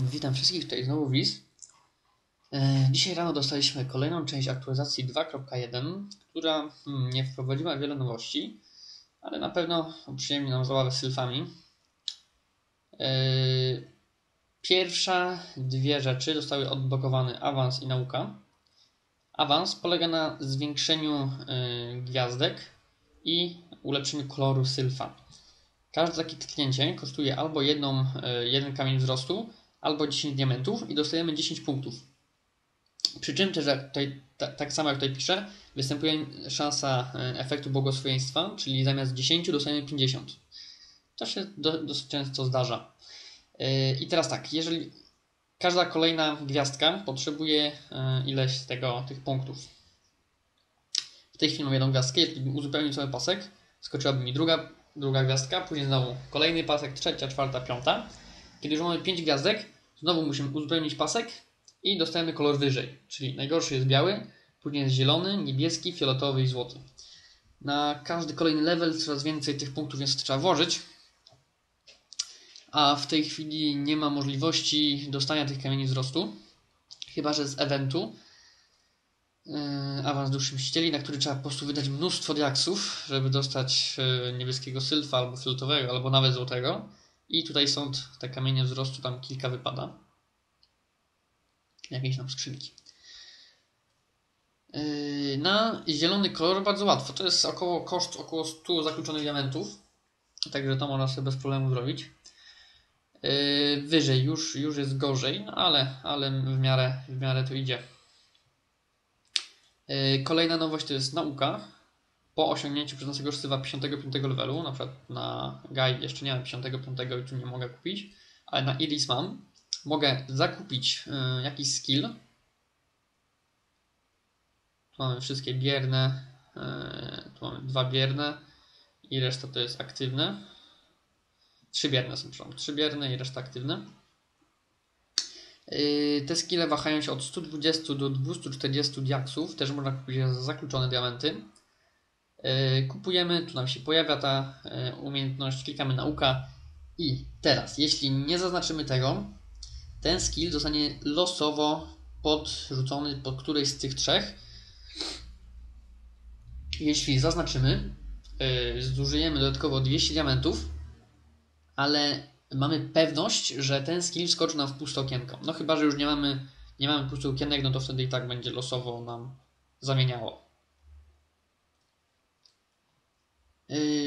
Witam wszystkich, tutaj znowu Wiz. E, Dzisiaj rano dostaliśmy kolejną część aktualizacji 2.1, która hmm, nie wprowadziła wiele nowości, ale na pewno uprzyjemni nam zabawę z sylfami. E, Pierwsza dwie rzeczy zostały odblokowane awans i nauka. Awans polega na zwiększeniu e, gwiazdek i ulepszeniu koloru sylfa. Każde takie tknięcie kosztuje albo jedną, jeden kamień wzrostu, albo 10 diamentów i dostajemy 10 punktów. Przy czym też, jak tutaj, ta, tak samo jak tutaj piszę, występuje szansa e, efektu błogosławieństwa, czyli zamiast 10 dostajemy 50. To się do, dosyć często zdarza. Yy, I teraz tak, jeżeli każda kolejna gwiazdka potrzebuje yy, ileś z tego, tych punktów. W tej chwili mam jedną gwiazdkę, jeżeli bym uzupełnił sobie pasek, skoczyłaby mi druga, druga gwiazdka, później znowu kolejny pasek, trzecia, czwarta, piąta. Kiedy już mamy 5 gwiazdek, znowu musimy uzupełnić pasek i dostajemy kolor wyżej. Czyli najgorszy jest biały, później jest zielony, niebieski, fioletowy i złoty. Na każdy kolejny level coraz więcej tych punktów jest trzeba włożyć, a w tej chwili nie ma możliwości dostania tych kamieni wzrostu, chyba że z eventu yy, awans duszy mścicieli, na który trzeba po prostu wydać mnóstwo diaksów, żeby dostać yy, niebieskiego sylfa albo fioletowego, albo nawet złotego. I tutaj są te kamienie wzrostu, tam kilka wypada. Jakieś tam skrzynki. Yy, na zielony kolor bardzo łatwo. To jest około koszt około 100 zakończonych diamentów. Także to można sobie bez problemu zrobić. Yy, wyżej już, już jest gorzej, no ale, ale w, miarę, w miarę to idzie. Yy, kolejna nowość to jest nauka. Po osiągnięciu przez naszego sztywa 55 levelu, na przykład na Gai jeszcze nie mam 55 i tu nie mogę kupić, ale na Iris mam, mogę zakupić yy, jakiś skill. Tu mamy wszystkie bierne, yy, tu mamy dwa bierne i reszta to jest aktywne. Trzy bierne są, przepraszam. Trzy bierne i reszta aktywne. Yy, te skille wahają się od 120 do 240 diaksów. Też można kupić za zakluczone diamenty. Yy, kupujemy, tu nam się pojawia ta yy, umiejętność, klikamy nauka i teraz, jeśli nie zaznaczymy tego, ten skill zostanie losowo podrzucony pod którejś z tych trzech. Jeśli zaznaczymy, zużyjemy dodatkowo 200 diamentów, ale mamy pewność, że ten skill skoczy nam w puste okienko. No chyba, że już nie mamy, nie mamy pustych okienek, no to wtedy i tak będzie losowo nam zamieniało. Yy,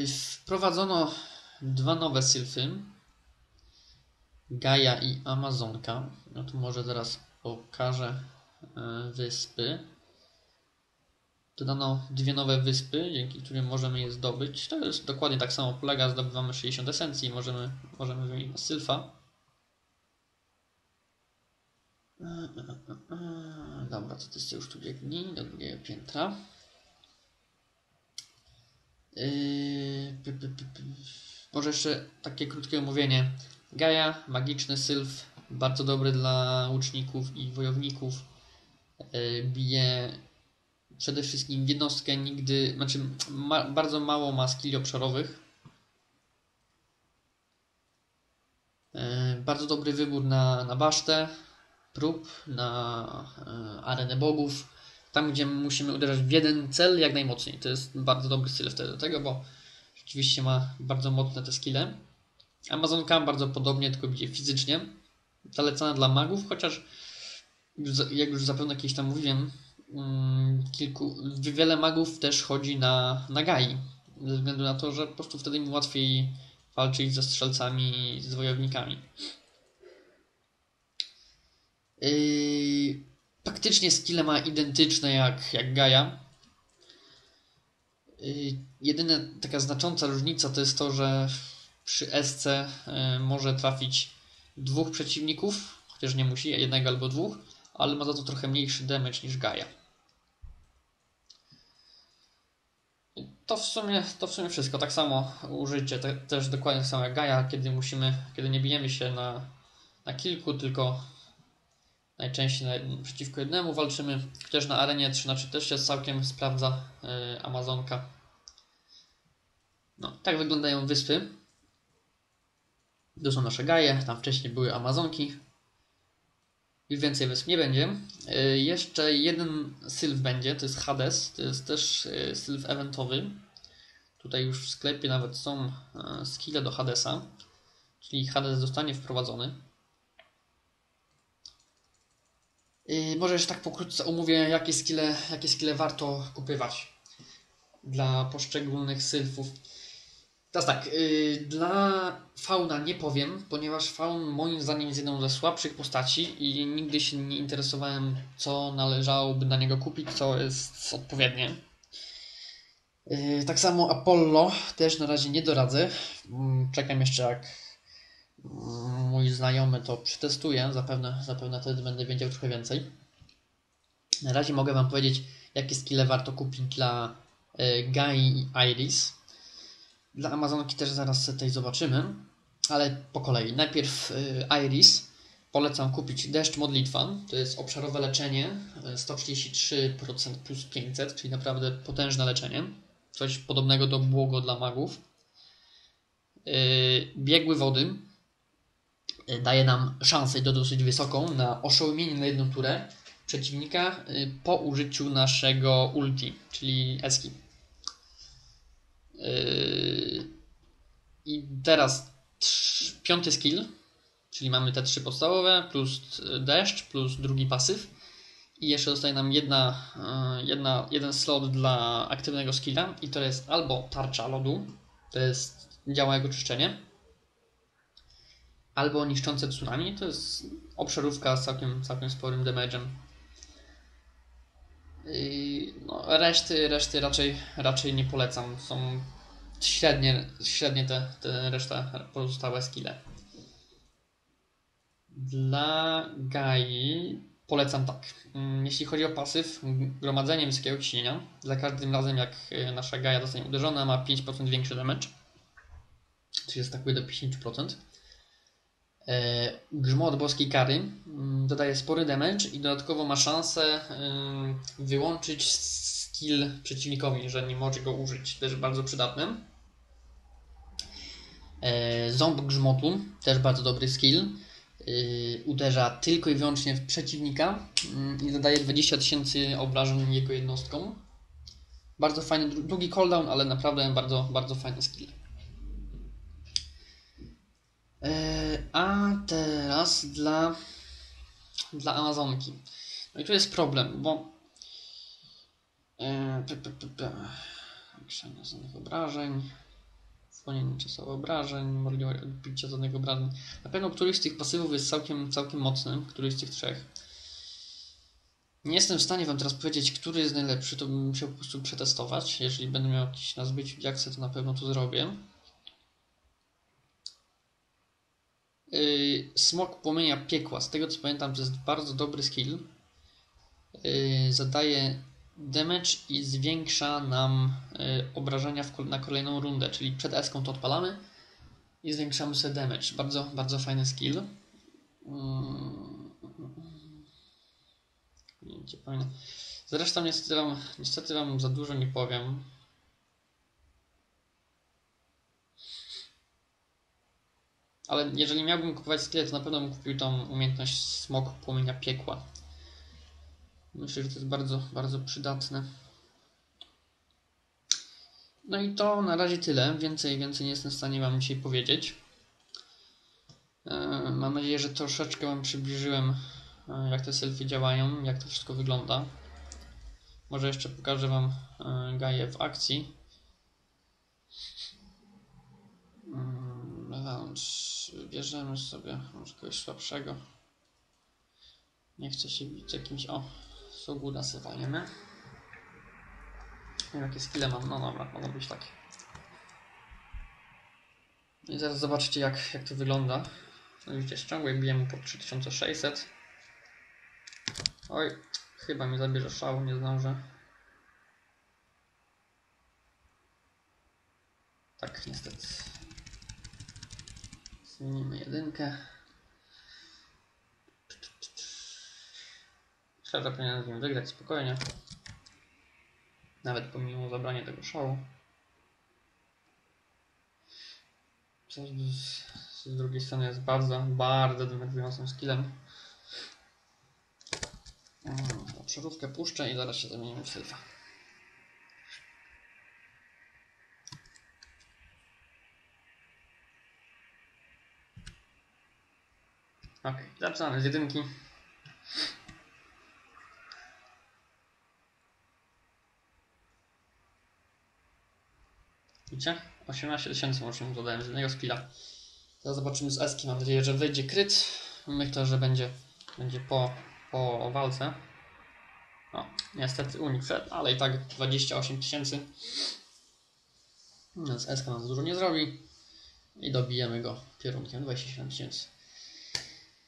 wprowadzono dwa nowe sylfy. Gaia i Amazonka. No to może zaraz pokażę yy, wyspy. Dodano dwie nowe wyspy, dzięki którym możemy je zdobyć. To jest dokładnie tak samo polega, zdobywamy 60 esencji i możemy, możemy wymienić sylfa. Dobra, to ty już tu biegnij do drugiego piętra. Yy, Może jeszcze takie krótkie omówienie. Gaia, magiczny sylf, bardzo dobry dla łuczników i wojowników. Yy, bije przede wszystkim jednostkę nigdy, znaczy ma, bardzo mało ma skilli obszarowych. Yy, bardzo dobry wybór na, na basztę, prób, na yy, arenę bogów. Tam, gdzie musimy uderzać w jeden cel jak najmocniej. To jest bardzo dobry styl wtedy do tego, bo rzeczywiście ma bardzo mocne te skille. Amazonka bardzo podobnie, tylko bije fizycznie. Zalecana dla magów, chociaż jak już zapewne kiedyś tam mówiłem, Mm, kilku, wiele magów też chodzi na, na gai, ze względu na to, że po prostu wtedy im łatwiej walczyć ze strzelcami z wojownikami. Yy, praktycznie skille ma identyczne jak, jak Gaia. Yy, jedyna taka znacząca różnica to jest to, że przy SC yy, może trafić dwóch przeciwników, chociaż nie musi, jednego albo dwóch, ale ma za to trochę mniejszy damage niż Gaia. To w sumie, to w sumie wszystko. Tak samo użycie te, też dokładnie tak samo jak Gaia, kiedy musimy, kiedy nie bijemy się na, na kilku, tylko najczęściej na, przeciwko jednemu walczymy. Chociaż na arenie 3 na 3 też się całkiem sprawdza yy, Amazonka. No, tak wyglądają wyspy. To są nasze gaje, tam wcześniej były Amazonki. Już więcej wysp nie będzie. Y, jeszcze jeden sylf będzie, to jest Hades, to jest też y, sylf eventowy. Tutaj już w sklepie nawet są y, skille do Hadesa, czyli Hades zostanie wprowadzony. I może jeszcze tak pokrótce omówię, jakie skille, jakie skille warto kupywać dla poszczególnych sylfów. Teraz tak, yy, dla fauna nie powiem, ponieważ faun moim zdaniem jest jedną ze słabszych postaci i nigdy się nie interesowałem, co należałoby na niego kupić, co jest odpowiednie. Yy, tak samo Apollo też na razie nie doradzę. Yy, czekam jeszcze jak mm, mój znajomy to przetestuje, zapewne, zapewne wtedy będę wiedział trochę więcej. Na razie mogę Wam powiedzieć, jakie skille warto kupić dla yy, Gai i Iris. Dla Amazonki też zaraz tutaj zobaczymy, ale po kolei. Najpierw y, Iris. Polecam kupić Deszcz Modlitwa. To jest obszarowe leczenie. 133% plus 500, czyli naprawdę potężne leczenie. Coś podobnego do błogo dla magów. Biegły wody daje nam szansę do dosyć wysoką na oszołomienie na jedną turę przeciwnika po użyciu naszego ulti, czyli eski. Yy, I teraz piąty skill, czyli mamy te trzy podstawowe, plus deszcz, plus drugi pasyw. I jeszcze zostaje nam jedna, jedna, jeden slot dla aktywnego skilla i to jest albo tarcza lodu, to jest działa jego czyszczenie, albo niszczące tsunami, to jest obszarówka z całkiem, całkiem sporym damage'em. No, reszty, reszty raczej, raczej nie polecam. Są średnie, średnie te, te reszta pozostałe skille. Dla Gai polecam tak. Mm, jeśli chodzi o pasyw, gromadzenie wysokiego ciśnienia, za każdym razem jak e, nasza Gaia zostanie uderzona, ma 5% większy damage, czyli jest tak do 50%. E, grzmot boskiej kary mm, dodaje spory damage i dodatkowo ma szansę wyłączyć skill przeciwnikowi, że nie może go użyć. Też bardzo przydatny. E, ząb grzmotu, też bardzo dobry skill. E, uderza tylko i wyłącznie w przeciwnika mm, i zadaje 20 tysięcy obrażeń jego jednostką. Bardzo fajny, długi cooldown, ale naprawdę bardzo, bardzo fajny skill. E, a teraz dla, dla Amazonki. No i tu jest problem, bo Krzenie znanych obrażeń, zwolnienie czasowe obrażeń, możliwość odbicia żadnych obrażeń. Na pewno któryś z tych pasywów jest całkiem, całkiem mocny, któryś z tych trzech. Nie jestem w stanie Wam teraz powiedzieć, który jest najlepszy, to bym musiał po prostu przetestować. Jeżeli będę miał jakiś na zbyciu diaksy, to na pewno to zrobię. Yy, smok płomienia piekła. Z tego co pamiętam, to jest bardzo dobry skill. Yy, zadaje damage i zwiększa nam yy, obrażenia w, na kolejną rundę, czyli przed eską to odpalamy i zwiększamy sobie damage. Bardzo, bardzo fajny skill. Yy, Zresztą niestety wam, niestety wam za dużo nie powiem. Ale jeżeli miałbym kupować skille, to na pewno bym kupił tą umiejętność smok płomienia piekła. Myślę, że to jest bardzo, bardzo przydatne. No i to na razie tyle. Więcej, więcej nie jestem w stanie Wam dzisiaj powiedzieć. E, mam nadzieję, że troszeczkę Wam przybliżyłem, e, jak te selfie działają, jak to wszystko wygląda. Może jeszcze pokażę Wam e, Gaję w akcji. Lounge. Bierzemy sobie może kogoś słabszego. Nie chcę się bić jakimś... O, Soguda sobie. Nie wiem jakie skille mam. No dobra, mogą być takie. I zaraz zobaczycie jak, jak to wygląda. No widzicie, ściągłej bijemy po 3600. Oj, chyba mi zabierze szału, nie zdążę. Tak, niestety. Zmienimy jedynkę. Szczerze powinienem z nim wygrać spokojnie. Nawet pomimo zabrania tego szału. Z, drugiej strony jest bardzo, bardzo denerwującym skillem. Mm, Obszarówkę puszczę i zaraz się zamienimy w sylfa. Ok, zaczynamy z jedynki. Widzicie? 18 tysięcy może dodałem z jednego skilla. Teraz zobaczymy z Eski. Mam nadzieję, że wejdzie kryt. Myślę, że będzie, będzie po, po walce. No, niestety unik ale i tak 28 tysięcy. Więc SK nam dużo nie zrobi. I dobijemy go pierunkiem 27 tysięcy.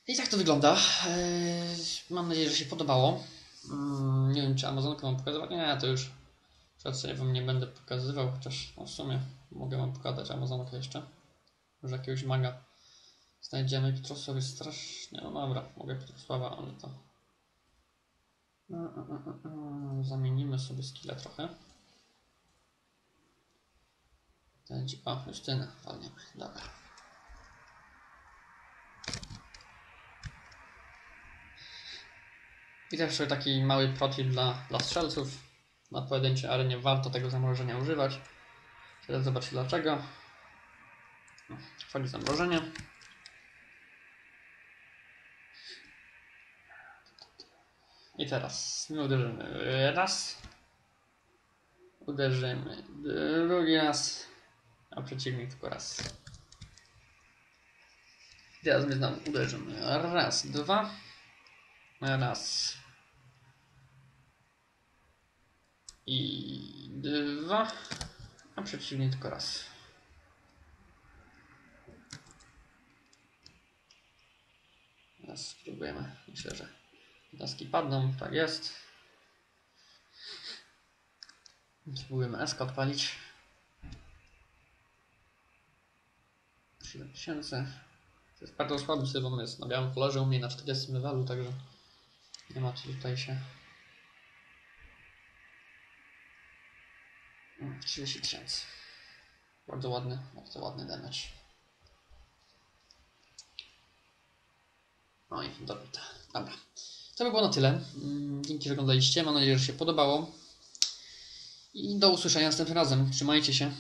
I tak to wygląda. Eee, mam nadzieję, że się podobało. Mm, nie wiem, czy Amazonkę mam pokazywać. Nie, to już sobie wam nie będę pokazywał, chociaż no w sumie mogę wam pokazać Amazonkę jeszcze. Może jakiegoś maga znajdziemy. Piotrosław jest strasznie... No dobra, mogę Piotrosława, ale to... Mm, mm, Zamienimy sobie skille trochę. O, Justynę walniemy. Dobra. I też taki mały protip dla, dla strzelców. Na pojedynczej arenie warto tego zamrożenia używać. Teraz zobaczcie dlaczego. Wchodzi zamrożenie. I teraz my uderzymy raz. Uderzymy drugi raz. A przeciwnik tylko raz. Teraz my znowu uderzymy raz, dwa. Raz. I dwa. A przeciwnik tylko raz. Teraz spróbujemy. Myślę, że daski padną. Tak jest. Spróbujemy SK odpalić. 7000. To jest bardzo słaby sylwon, jest na białym kolorze, u mnie na 40 levalu, także nie ma co tutaj się... Mm, 30 tysięcy. Bardzo ładny, bardzo ładny damage. No i dobita. Dobra. To by było na tyle. Mm, Dzięki, że oglądaliście. Mam nadzieję, że się podobało. I do usłyszenia następnym razem. Trzymajcie się.